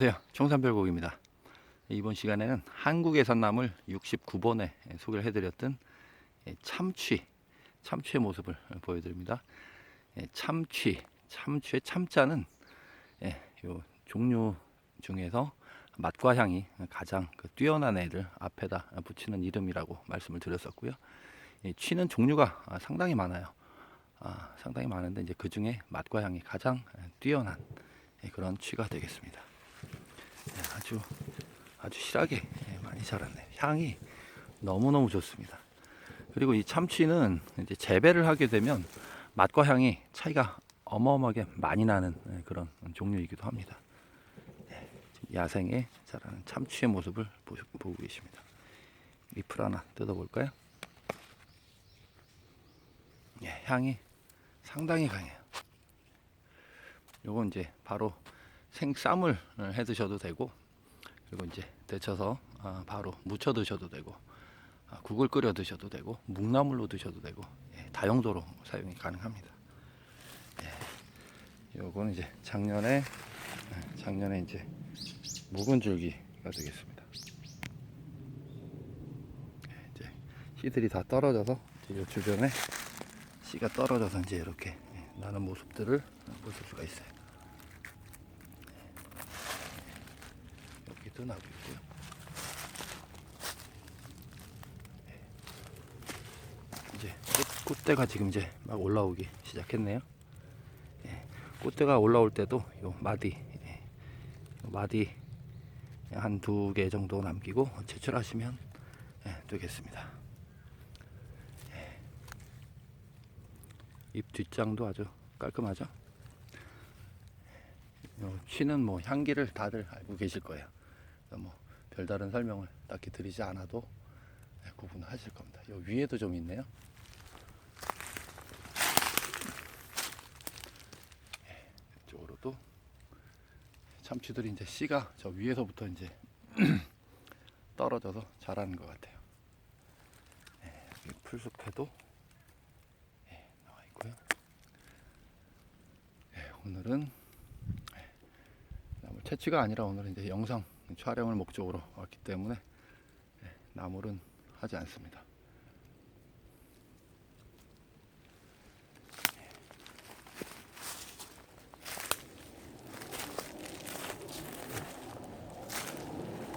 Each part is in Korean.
안녕하세요. 청산별곡입니다. 이번 시간에는 한국에선 나물 69번에 소개를 해드렸던 예, 참취, 참취의 모습을 보여드립니다. 예, 참취, 참취의 참자는 예, 요 종류 중에서 맛과 향이 가장 그 뛰어난 애들 앞에다 붙이는 이름이라고 말씀을 드렸었고요. 이 취는 종류가 아, 상당히 많아요. 아, 상당히 많은데 이제 그 중에 맛과 향이 가장 뛰어난 예, 그런 취가 되겠습니다. 예, 아주 아주 실하게 예, 많이 자랐네요. 향이 너무 너무 좋습니다. 그리고 이 참치는 이제 재배를 하게 되면 맛과 향이 차이가 어마어마하게 많이 나는 예, 그런 종류이기도 합니다. 예, 야생에 자라는 참치의 모습을 보, 보고 계십니다. 잎을 하나 뜯어볼까요? 예, 향이 상당히 강해요. 요건 이제 바로 생쌈을 해 드셔도 되고 그리고 이제 데쳐서 아, 바로 무쳐 드셔도 되고 아, 국을 끓여 드셔도 되고 묵나물로 드셔도 되고 예, 다용도로 사용이 가능합니다. 예, 요거는 이제 작년에 예, 작년에 이제 묵은 줄기가 되겠습니다. 예, 이제 씨들이 다 떨어져서 요 주변에 씨가 떨어져서 이제 이렇게 예, 나는 모습들을 보실 수가 있어요. 여기 도 나고 있고요. 예. 이제 꽃, 꽃대가 지금 이제 막 올라오기 시작했네요. 예. 꽃대가 올라올 때도 요 마디, 예. 요 마디 한 두 개 정도 남기고 제출하시면 예, 되겠습니다. 예. 잎 뒷장도 아주 깔끔하죠. 요 취는 뭐 향기를 다들 알고 계실 거예요. 뭐 별다른 설명을 딱히 드리지 않아도 네, 구분하실 겁니다. 요 위에도 좀 있네요. 예, 이쪽으로도 참치들이 이제 씨가 저 위에서부터 이제 떨어져서 자라는 것 같아요. 예, 풀숲에도 예, 나와 있고요. 예, 오늘은 나물 채취가 아니라 오늘은 이제 영상 촬영을 목적으로 왔기 때문에 예, 나물은 하지 않습니다.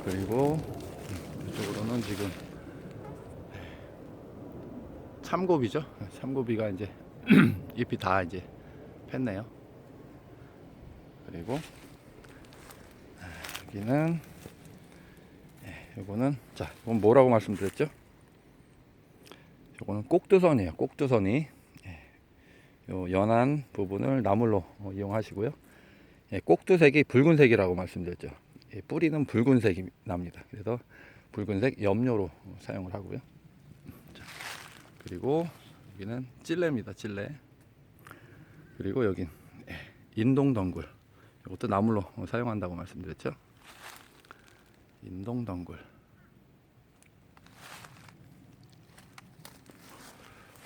그리고 음, 이쪽으로는 지금 예, 참고비죠. 참고비가 이제 잎이 다 이제 폈네요. 그리고 여기는 예, 요거는 자 이건 뭐라고 말씀드렸죠? 요거는 꼭두선이에요. 꼭두선이 예, 요 연한 부분을 나물로 어, 이용하시고요. 예, 꼭두색이 붉은색이라고 말씀드렸죠. 예, 뿌리는 붉은색이 납니다. 그래서 붉은색 염료로 사용을 하고요. 자, 그리고 여기는 찔레입니다. 찔레. 그리고 여긴 예, 인동덩굴. 이것도 나물로 사용한다고 말씀드렸죠. 인동덩굴.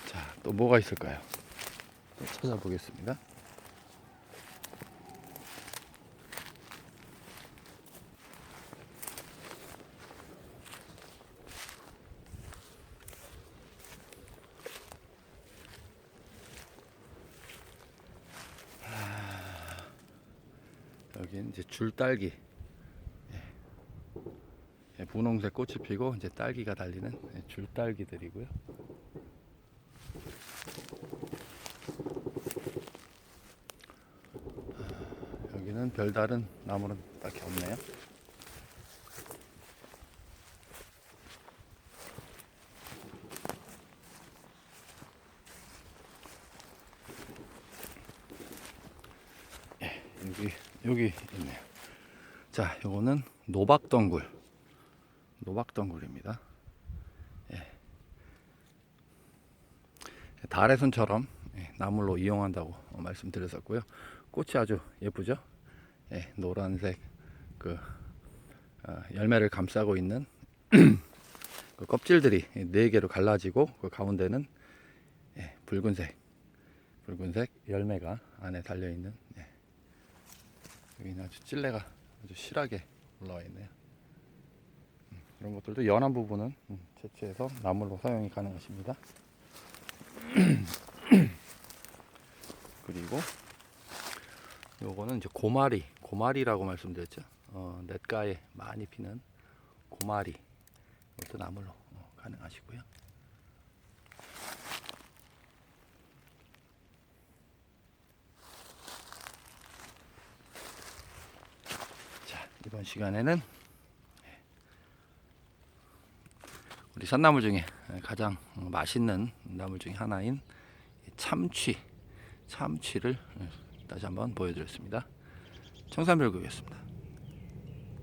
자, 또 뭐가 있을까요? 또 찾아보겠습니다. 이제 줄딸기. 예. 예, 분홍색 꽃이 피고 이제 딸기가 달리는 예, 줄딸기들이고요. 아, 여기는 별다른 나무는 딱히 없네요. 예, 여기 여기 있네요. 자, 요거는 노박덩굴. 노박덩굴입니다. 예. 달의 손처럼 예, 나물로 이용한다고 말씀드렸었고요. 꽃이 아주 예쁘죠? 예, 노란색 그 어, 열매를 감싸고 있는 그 껍질들이 네 개로 갈라지고 그 가운데는 예, 붉은색 붉은색 열매가 안에 달려 있는 예. 여기는 아주 찔레가 아주 실하게 올라와 있네요. 음, 이런 것들도 연한 부분은 음, 채취해서 나물로 사용이 가능하십니다. 그리고 요거는 이제 고마리, 고마리라고 말씀드렸죠. 어, 냇가에 많이 피는 고마리. 이것도 나물로 어, 가능하시고요. 자, 이번 시간에는 우리 산나물 중에 가장 맛있는 나물 중에 하나인 참치, 참치를 다시 한번 보여드렸습니다. 청산별구였습니다.